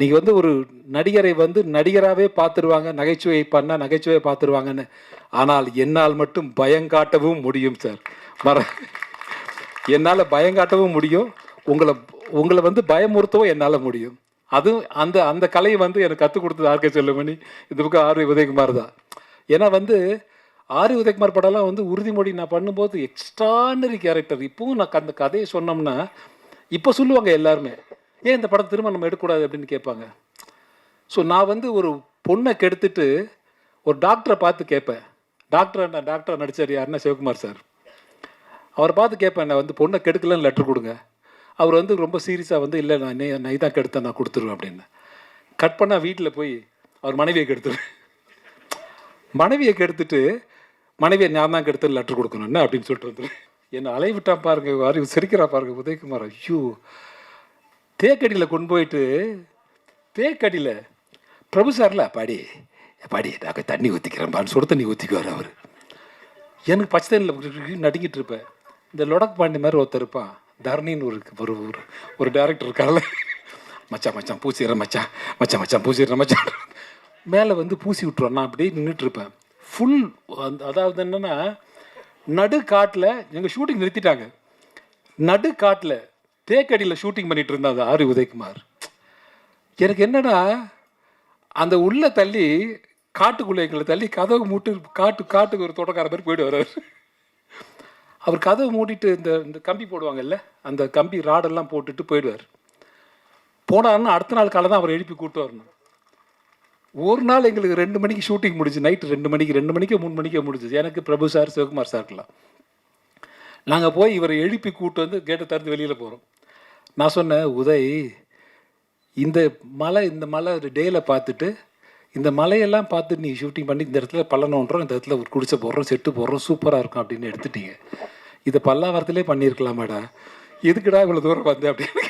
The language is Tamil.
நீங்கள் வந்து ஒரு நடிகரை வந்து நடிகராகவே பார்த்துருவாங்க நகைச்சுவை பண்ணால் நகைச்சுவை பார்த்துருவாங்கன்னு. ஆனால் என்னால் மட்டும் பயங்காட்டவும் முடியும் சார். மற என்னால் பயங்காட்டவும் முடியும். உங்களை உங்களை வந்து பயமுறுத்தவும் என்னால் முடியும். அதுவும் அந்த அந்த கலையை வந்து எனக்கு கற்றுக் கொடுத்தது ஆர்கே செல்லுமணி. இந்த பக்கம் ஆர்வி உதயகுமார் தான். ஏன்னா வந்து ஆர் உதயகுமார் படம்லாம் வந்து உறுதிமொழி நான் பண்ணும்போது எக்ஸ்ட்ரானரி கேரக்டர் இப்பவும் நான் அந்த கதையை சொன்னோம்னா இப்போ சொல்லுவாங்க எல்லாருமே ஏன் இந்த படம் திரும்ப நம்ம எடுக்கக்கூடாது அப்படின்னு கேட்பாங்க? ஸோ நான் வந்து ஒரு பொண்ணை கெடுத்துட்டு ஒரு டாக்டரை பார்த்து கேட்பேன். டாக்டர் நான் டாக்டர் நடித்தார் யாருன்னா சிவகுமார் சார். அவரை பார்த்து கேட்பேன் நான் வந்து பொண்ணை கெடுக்கலன்னு லெட்டர் கொடுங்க. அவர் வந்து ரொம்ப சீரியஸாக வந்து இல்லை நான் நீ நான் இதான் கெடுத்தேன் நான் கொடுத்துருவேன் அப்படின்னு. கட் பண்ணால் வீட்டில் போய் அவர் மனைவியை கெடுத்துருவேன். மனைவியை கெடுத்துட்டு மனைவியை நான் தான் கெடுத்து லெட்டர் கொடுக்கணும் என்ன? அப்படின்னு சொல்லிட்டு வந்துடுவேன் என்னை அலைவிட்டான் பாருங்க அறிவு சிரிக்கிறா பாருங்க உதயகுமார். ஐயோ. தேக்கடியில் கொண்டு போயிட்டு தேக்கடியில் பிரபு சார்ல பாடி பாடி நான் தண்ணி ஊற்றிக்கிறேன்பான்னு சுடு தண்ணி ஊற்றிக்குவார் அவர். எனக்கு பச்சை தண்ணியில் நடுங்கிட்டு இருப்பேன். இந்த லொடக் பாண்டி மாதிரி ஒருத்தர் இருப்பான். தரணின்னு ஒரு ஒரு ஒரு ஒரு டேரக்டர் இருக்கார்ல. மச்சான் மச்சான் பூசிடுறேன் மச்சான் மச்சான் மச்சான் பூசிடுறேன் மச்சான். மேலே வந்து பூசி விட்ருவான் நான் அப்படியே நின்றுட்டு இருப்பேன். ஃபுல் அந்த அதாவது என்னென்னா நடு காட்டில் எங்கள் ஷூட்டிங் நிறுத்திட்டாங்க. நடு காட்டில் தேக்கடியில் ஷூட்டிங் பண்ணிட்டு அது ஆரி உதயகுமார். எனக்கு என்னன்னா அந்த உள்ள தள்ளி காட்டுக்குள்ளே எங்களை தள்ளி கதவு மூட்டு காட்டு காட்டுக்கு ஒரு தோட்டக்கார மாதிரி போயிட்டு வர்றாரு. அவர் கதவு மூடிட்டு இந்த இந்த கம்பி போடுவாங்கல்ல அந்த கம்பி ராடெல்லாம் போட்டுட்டு போயிடுவார். போனாருன்னா அடுத்த நாள் காலை தான் அவர் எழுப்பி கூட்டு வரணும். ஒரு நாள் எங்களுக்கு ரெண்டு மணிக்கு ஷூட்டிங் முடிஞ்சு நைட்டு ரெண்டு மணிக்கு ரெண்டு மணிக்கு மூணு மணிக்கே முடிஞ்சுது. எனக்கு பிரபு சார் சிவகுமார் சார்க்கெலாம் நாங்கள் போய் இவரை எழுப்பி கூட்டு வந்து கேட்டை திறந்து வெளியில் போகிறோம் நான் சொன்னேன் உதய் இந்த மலை இந்த மலை டேயில் பார்த்துட்டு இந்த மலையெல்லாம் பார்த்து நீ ஷூட்டிங் பண்ணி இந்த இடத்துல பள்ளனோன்றோம் இந்த இடத்துல ஒரு குடிசை போடுறோம் செட்டு போடுறோம் சூப்பராக இருக்கும் அப்படின்னு எடுத்துட்டீங்க. இதை பல்லாவரத்துலேயே பண்ணியிருக்கலாமாடா? எதுக்குடா இவ்வளோ தூரம் வந்தேன் அப்படின்னு